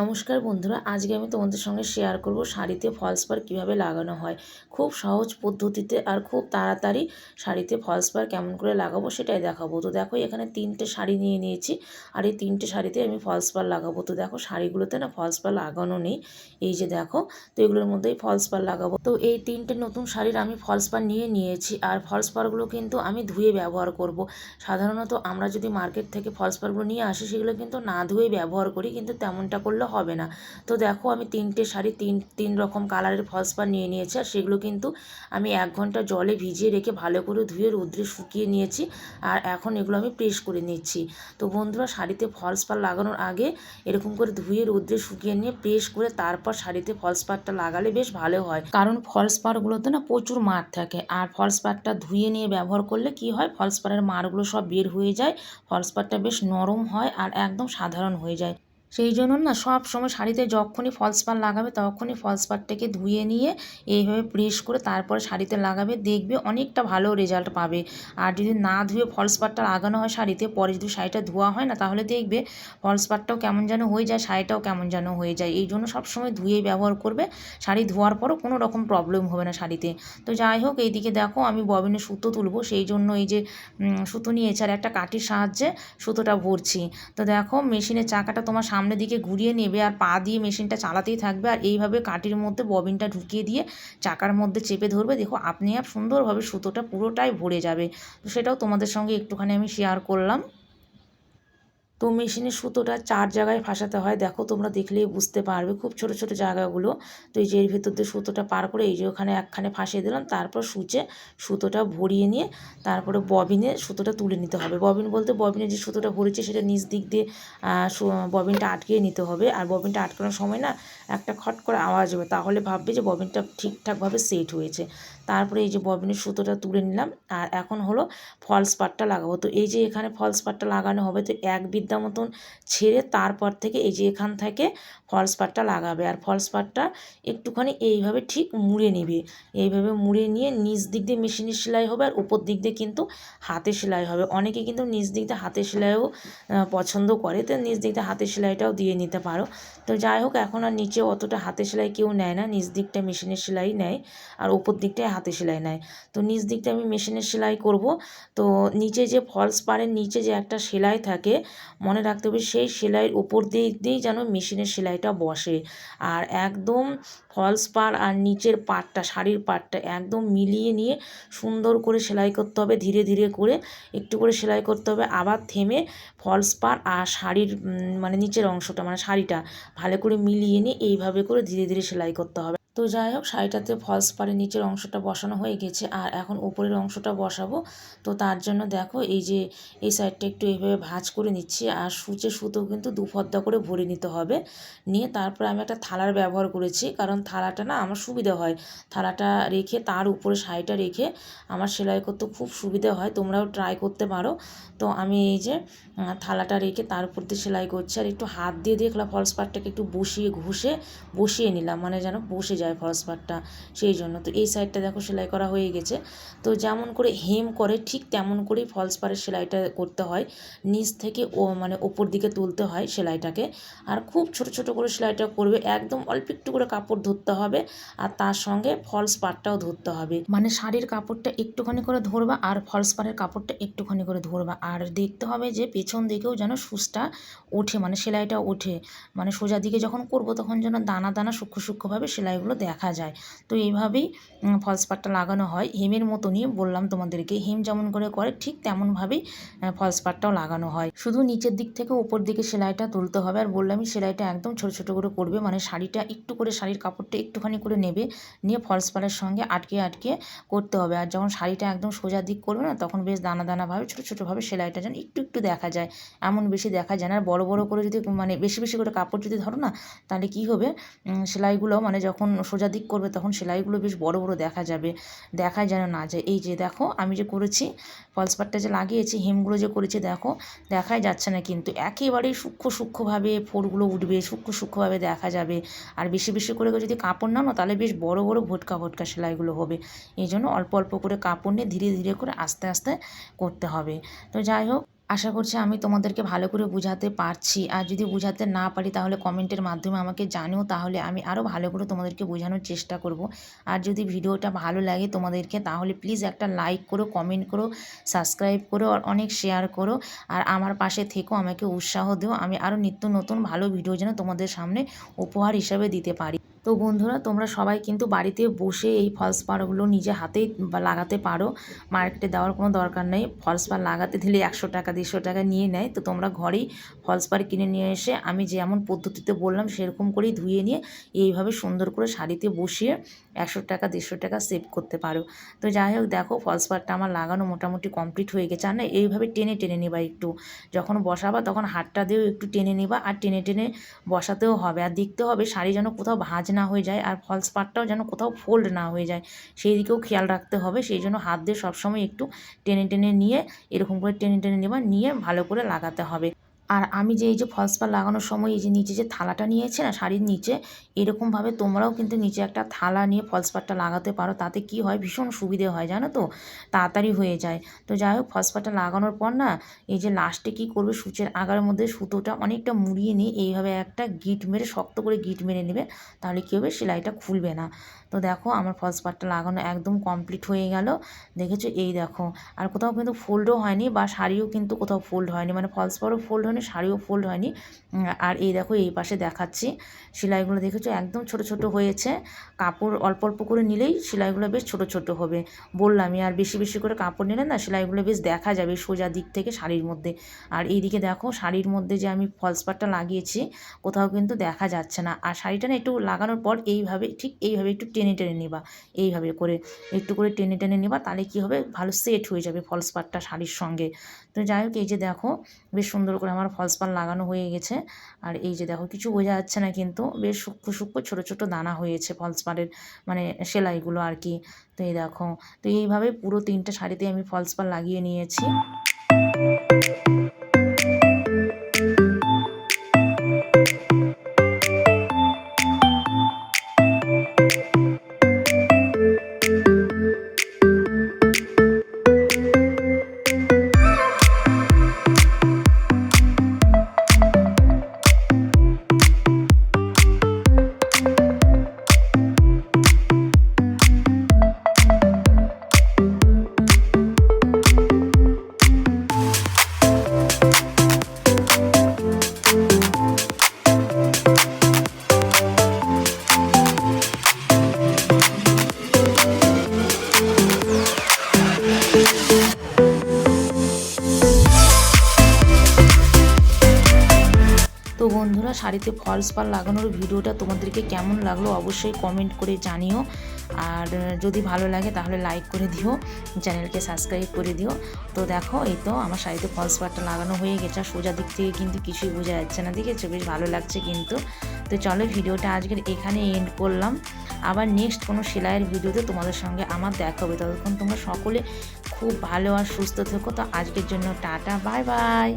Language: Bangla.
নমস্কার বন্ধুরা, আজকে আমি তোমাদের সঙ্গে শেয়ার করব শাড়িতে ফলস পার কীভাবে লাগানো হয়। খুব সহজ পদ্ধতিতে আর খুব তাড়াতাড়ি শাড়িতে ফলস পার কেমন করে লাগাবো সেটাই দেখাবো। তো দেখো, এখানে তিনটে শাড়ি নিয়ে নিয়েছি আর এই তিনটে শাড়িতে আমি ফলস পার লাগাবো। তো দেখো, শাড়িগুলোতে না ফলস পার লাগানো নেই। এই যে দেখো, তো এগুলোর মধ্যেই ফলস পার লাগাবো। তো এই তিনটে নতুন শাড়ির আমি ফলস পার নিয়ে নিয়েছি আর ফলস পারগুলো কিন্তু আমি ধুয়ে ব্যবহার করব। সাধারণত আমরা যদি মার্কেট থেকে ফলস পারগুলো নিয়ে আসি, সেগুলো কিন্তু না ধুয়ে ব্যবহার করি, কিন্তু তেমনটা করলে হবে না। তো দেখো আমি তিনটে শাড়ি, তিন তিন রকম কালারের ফলস পার নিয়ে নিয়েছি আর সেগুলো কিন্তু আমি এক ঘণ্টা জলে ভিজিয়ে রেখে ভালো করে ধুয়ে রোদ্রে শুকিয়ে নিয়েছি আর এখন এগুলো আমি প্রেস করে নিচ্ছি। তো বন্ধুরা শাড়িতে ফলস পার লাগানোর আগে এরকম করে ধুয়ে রোদ্রে শুকিয়ে নিয়ে প্রেস করে তারপর শাড়িতে ফলস পারটা লাগালে বেশ ভালো হয়। কারণ ফলস পারগুলোতে না প্রচুর মার থাকে আর ফলস পারটা ধুয়ে নিয়ে ব্যবহার করলে কি হয়? ফলস পারের মারগুলো সব বের হয়ে যায় ফলস পারটা বেশ নরম হয় আর একদম সাধারণ হয়ে যায়। সেই জন্য না সব সময় শাড়িতে যখনই ফলস পার লাগাবে তখনই ফলস পারটাকে ধুয়ে নিয়ে এইভাবে প্রেস করে তারপরে শাড়িতে লাগাবে, দেখবে অনেকটা ভালো রেজাল্ট পাবে। আর যদি না ধুয়ে ফলস পারটা লাগানো হয় শাড়িতে, পরে যদি শাড়িটা ধোয়া হয় না, তাহলে দেখবে ফলস পারটাও কেমন যেন হয়ে যায়, শাড়িটাও কেমন যেন হয়ে যায়। এই জন্য সবসময় ধুয়েই ব্যবহার করবে। শাড়ি ধোয়ার পরও কোনো রকম প্রবলেম হবে না শাড়িতে। তো যাই হোক, এইদিকে দেখো আমি ববিনে সুতো তুলবো। সেই জন্য এই যে সুতো নিয়েছি আর একটা কাঠির সাহায্যে সুতোটা ভরছি। তো দেখো মেশিনের চাকাটা তোমার সামনের দিকে ঘুরিয়ে নেবে আর পা দিয়ে মেশিনটা চালাতেই থাকবে আর এইভাবে কাটির মধ্যে ববিনটা ঢুকিয়ে দিয়ে চাকার মধ্যে চেপে ধরবে। দেখো, আপনি আর সুন্দরভাবে সুতোটা পুরোটাই ভরে যাবে। তো সেটাও তোমাদের সঙ্গে একটুখানি আমি শেয়ার করলাম। তো মেশিনের সুতোটা চার জায়গায় ফাঁসাতে হয়। দেখো, তোমরা দেখলেই বুঝতে পারবে খুব ছোট ছোট জায়গাগুলো। তো এই যে এর ভিতর দিয়ে সুতোটা পার করে এই যে ওখানে একখানে ফাঁসিয়ে দিলাম। তারপর সুচে সুতোটা ভরিয়ে নিয়ে তারপরে ববিনে সুতোটা তুলে নিতে হবে। ববিন বলতে ববিনে যে সুতোটা ভরেছে সেটা নিচ দিক দিয়ে ববিনটা আটকিয়ে নিতে হবে। আর ববিনটা আটকানোর সময় না একটা খট করে আওয়াজ হবে। তাহলে ভাববে যে ববিনটা ঠিকঠাকভাবে সেট হয়েছে। তারপরে এই যে ববিনের সুতোটা তুলে নিলাম। আর এখন হলো ফলস পাটটা লাগাবো। তো এই যে এখানে ফলস পাটটা লাগানো হবে, তো এক বিদ্যা মতন ছেড়ে তারপর থেকে এই যে এখান থেকে ফলস পাটটা লাগাবে। আর ফলস পাটটা একটুখানি এইভাবে ঠিক মুড়ে নেবে। এইভাবে মুড়ে নিয়ে নিচ দিক দিয়ে মেশিনের সেলাই হবে আর উপর দিক দিয়ে কিন্তু হাতে সেলাই হবে। অনেকে কিন্তু নিচ দিক দিয়ে হাতে সেলাইও পছন্দ করে। তো নিচ দিক দিয়ে হাতে সেলাইটাও দিয়ে নিতে পারো। তো যাই হোক, এখন আর নিচে অতটা হাতে সেলাই কেউ নেয় না। নিচ দিকটা মেশিনের সেলাই নেয় আর উপর দিকটায় হাতে সেলাই নেয়। তো নিচ দিকটা আমি মেশিনের সেলাই করব। তো নিচে যে ফলস পাড়ের নিচে যে একটা সেলাই থাকে মনে রাখতে হবে সেই সেলাইয়ের উপর দিয়ে, দিয়েই যেন মেশিনের সেলাইটা বসে। আর একদম ফলস পাড় আর নিচের পাটটা শাড়ির পাটটা একদম মিলিয়ে নিয়ে সুন্দর করে সেলাই করতে হবে, ধীরে ধীরে করে একটু করে সেলাই করতে হবে। আবার থেমে ফলস পাড় আর শাড়ির মানে নিচের অংশটা মানে শাড়িটা ভালো করে মিলিয়ে নিয়ে এইভাবে করে ধীরে ধীরে সেলাই করতে হবে। তো যাই হোক, শাড়িটাতে ফলস পারে নিচের অংশটা বসানো হয়ে গেছে। আর এখন উপরের অংশটা বসাবো। তো তার জন্য দেখো, এই যে এই সাইডটা একটু এইভাবে ভাঁজ করে নিচ্ছি। আর সূচে সুতো কিন্তু দু ফদ্দা করে ভরে নিতে হবে। নিয়ে তারপরে আমি একটা থালার ব্যবহার করেছি। কারণ থালাটা না আমার সুবিধা হয়। থালাটা রেখে, তার উপরে শাড়িটা রেখে আমার সেলাই করতে খুব সুবিধা হয়। তোমরাও ট্রাই করতে পারো। তো আমি এই যে থালাটা রেখে তার উপর দিয়ে সেলাই করছি। আর একটু হাত দিয়ে দেখলাম ফলস পাটটাকে একটু বসিয়ে, ঘষে, বসিয়ে নিলাম। মানে যেন বসে যায়। ফলস পাটটা সেই জন্য। তো এই সাইডটা দেখো সেলাই করা হয়ে গেছে। তো যেমন করে হেম করে, ঠিক তেমন করেই ফলস পাড়ের সেলাইটা করতে হয়। নিচ থেকে ও মানে ওপর দিকে তুলতে হয় সেলাইটাকে। আর খুব ছোট ছোট করে সেলাইটা করবে। একদম অল্প একটু করে কাপড় ধরতে হবে। আর তার সঙ্গে ফলস পাটটাও ধরতে হবে। মানে শাড়ির কাপড়টা একটুখানি করে ধরবা আর ফলস পাড়ের কাপড়টা একটুখানি করে ধরবা। আর দেখতে হবে যে পেছন দিকেও যেন সুচটা ওঠে মানে সেলাইটা ওঠে। মানে সোজা দিকে যখন করব তখন যেন দানা দানা সূক্ষ্ম সূক্ষ্মভাবে সেলাইগুলো দেখা যায়। তো এইভাবেই ফলস পাটটা লাগানো হয়। হেমের মতনই বললাম তোমাদেরকে, হেম যেমন করে করে ঠিক তেমনভাবেই ফলস পাটটাও লাগানো হয়। শুধু নিচের দিক থেকে ওপর দিকে সেলাইটা তুলতে হবে। আর বললামই সেলাইটা একদম ছোটো ছোটো করে করবে। মানে শাড়িটা একটু করে শাড়ির কাপড়টা একটুখানি করে নেবে, নিয়ে ফলস পাড়ের সঙ্গে আটকে আটকে করতে হবে। আর যখন শাড়িটা একদম সোজা দিক করবে না, তখন বেশ দানা দানাভাবে ছোটো ছোটোভাবে সেলাইটা যেন একটু একটু দেখা যায়। এমন বেশি দেখা যায় না। আর বড়ো বড়ো করে যদি মানে বেশি বেশি করে কাপড় যদি ধরো না, তাহলে কী হবে? সেলাইগুলো মানে যখন সোজা দিক করবে, তখন সেলাইগুলো বেশ বড় বড় দেখা যাবে। দেখা যেন না যায়। এই যে দেখো, আমি যে করেছি ফলস পাটটা যে লাগিয়েছি, হেমগুলো যে করেছি, দেখো দেখাই যাচ্ছে না কিন্তু। একেবারেই সূক্ষ্ম, সূক্ষ্মভাবে ফোরগুলো উঠবে, সূক্ষ্ম, সূক্ষ্মভাবে দেখা যাবে। আর বেশি বেশি করে যদি কাপড় নাও তাহলে বেশ বড় বড় ভোটকা ভোটকা সেলাইগুলো হবে। এই জন্য অল্প অল্প করে কাপড় নিয়ে ধীরে ধীরে করে আস্তে আস্তে করতে হবে। তো যাই হোক আশা করছি আমি তোমাদেরকে ভালো করে বোঝাতে পারছি। আর যদি বোঝাতে না পারি, তাহলে কমেন্টের মাধ্যমে আমাকে জানিও, তাহলে আমি আরও ভালো করে তোমাদেরকে বোঝানোর চেষ্টা করব। আর যদি ভিডিওটা ভালো লাগে তোমাদেরকে, তাহলে প্লিজ একটা লাইক করো কমেন্ট করো সাবস্ক্রাইব করো, আর অনেক শেয়ার করো। আর আমার পাশে থেকেও আমাকে উৎসাহ দিও। আমি আরও নিত্য নতুন ভালো ভিডিও যেন তোমাদের সামনে উপহার হিসাবে দিতে পারি। তো বন্ধুরা, তোমরা সবাই কিন্তু বাড়িতে বসে এই ফলস পাড়গুলো নিজে হাতেই লাগাতে পারো। মার্কেটে দেওয়ার কোনো দরকার নেই। ফলস পাড় লাগাতে দিলে একশো টাকা দেড়শো টাকা নিয়ে নেয়, তো তোমরা ঘরেই ফলস পাড় কিনে নিয়ে এসে আমি যেমন পদ্ধতিতে বললাম সেরকম করেই ধুয়ে নিয়ে এইভাবে সুন্দর করে শাড়িতে বসিয়ে একশো টাকা, দেড়শো টাকা সেভ করতে পারো। তো যাই হোক দেখো ফলস পাড়টা আমার লাগানো মোটামুটি কমপ্লিট হয়ে গেছে। আর না, এইভাবে টেনে টেনে নিবা একটু। যখন বসাবা তখন হাতটা দিয়েও একটু টেনে নিবা আর টেনে টেনে বসাতেও হবে। আর দেখতে হবে শাড়ি যেন কোথাও ভাঁজ না হয়ে যায় আর ফলস পাড়টাও যেন কোথাও ফোল্ড না হয়ে যায়। সেই দিকেও খেয়াল রাখতে হবে। সেই জন্য হাত দিয়ে সবসময় একটু টেনে টেনে নিয়ে এরকম করে টেনে টেনে নেবা। নিয়ে ভালো করে লাগাতে হবে। আর আমি যে এই যে ফলস পাড় লাগানোর সময় এই যে নিচে যে থালাটা নিয়েছে না শাড়ির নিচে, এরকমভাবে তোমরাও কিন্তু নিচে একটা থালা নিয়ে ফলস পাড়টা লাগাতে পারো। তাতে কি হয়? ভীষণ সুবিধে হয়, জানো তো? তাড়াতাড়ি হয়ে যায়। তো যাই হোক, ফলস পাড়টা লাগানোর পর না, এই যে লাস্টে কি করবে? সূচের আগার মধ্যে সুতোটা অনেকটা মুড়িয়ে নিয়ে এইভাবে একটা গিট মেরে, শক্ত করে গিট মেরে নেবে। তাহলে কী হবে? সেলাইটা খুলবে না। তো দেখো, আমার ফলস পাড়টা লাগানো একদম কমপ্লিট হয়ে গেল। দেখেছ? এই দেখো। আর কোথাও কিন্তু ফোল্ডও হয়নি বা শাড়িও কিন্তু কোথাও ফোল্ড হয়নি। মানে ফলস পাড়ও ফোল্ড হয়নি। শাড়িও ফোল্ড হয়নি। আর এই দেখো, এই পাশে দেখাচ্ছি। সেলাইগুলো দেখেছ? একদম ছোট ছোট হয়েছে। কাপড় অল্প অল্প করে নিলেই সেলাইগুলো বেশ ছোট ছোট হবে। বললামই, আর বেশি বেশি করে কাপড় নিলে না সেলাইগুলো বেশ দেখা যাবে সোজা দিক থেকে শাড়ির মধ্যে। আর এইদিকে দেখো, শাড়ির মধ্যে যে আমি ফলস পাড়টা লাগিয়েছি, কোথাও কিন্তু দেখা যাচ্ছে না। আর শাড়িটা না একটু লাগানোর পর এইভাবে, ঠিক এইভাবে একটু টেনে টেনে নিবা। এইভাবে করে একটু করে টেনে টেনে নিবা, তাহলে কি হবে? ভালো সেট হয়ে যাবে ফলস পাড়টা শাড়ির সঙ্গে। তো যাই হোক, এই যে দেখো বেশ সুন্দর করে আমার ফলস পান লাগানো হয়ে গেছে। আর এই যে দেখো, কিছু বোঝা যাচ্ছে না কিন্তু বেশ সূক্ষ্ম সূক্ষ্ম ছোটো ছোটো দানা হয়েছে ফলস পাড়ের মানে সেলাইগুলো আর কি। তো এই দেখো, তো এইভাবে পুরো তিনটা শাড়িতে আমি ফলস পান লাগিয়ে নিয়েছি। শাড়িতে ফলস পার লাগানোর ভিডিওটা তোমাদেরকে কেমন লাগল অবশ্যই কমেন্ট করে জানিও। আর যদি ভালো লাগে তাহলে লাইক করে দিও, চ্যানেলকে সাবস্ক্রাইব করে দিও। তো দেখো, এই তো আমার শাড়িতে ফলস পারটা লাগানো হয়ে গেছে সোজা দিক থেকে কিন্তু কিছুই বোঝা যাচ্ছে না, দেখেছ? বেশ ভালো লাগছে কিন্তু। তো চলো ভিডিওটা আজকের এখানে এন্ড করলাম। আবার নেক্সট কোনো সেলাইয়ের ভিডিওতে তোমাদের সঙ্গে আমার দেখা হবে। ততক্ষণ তোমরা সকলে খুব ভালো আর সুস্থ থেকো। তো আজকের জন্য টাটা বাই বাই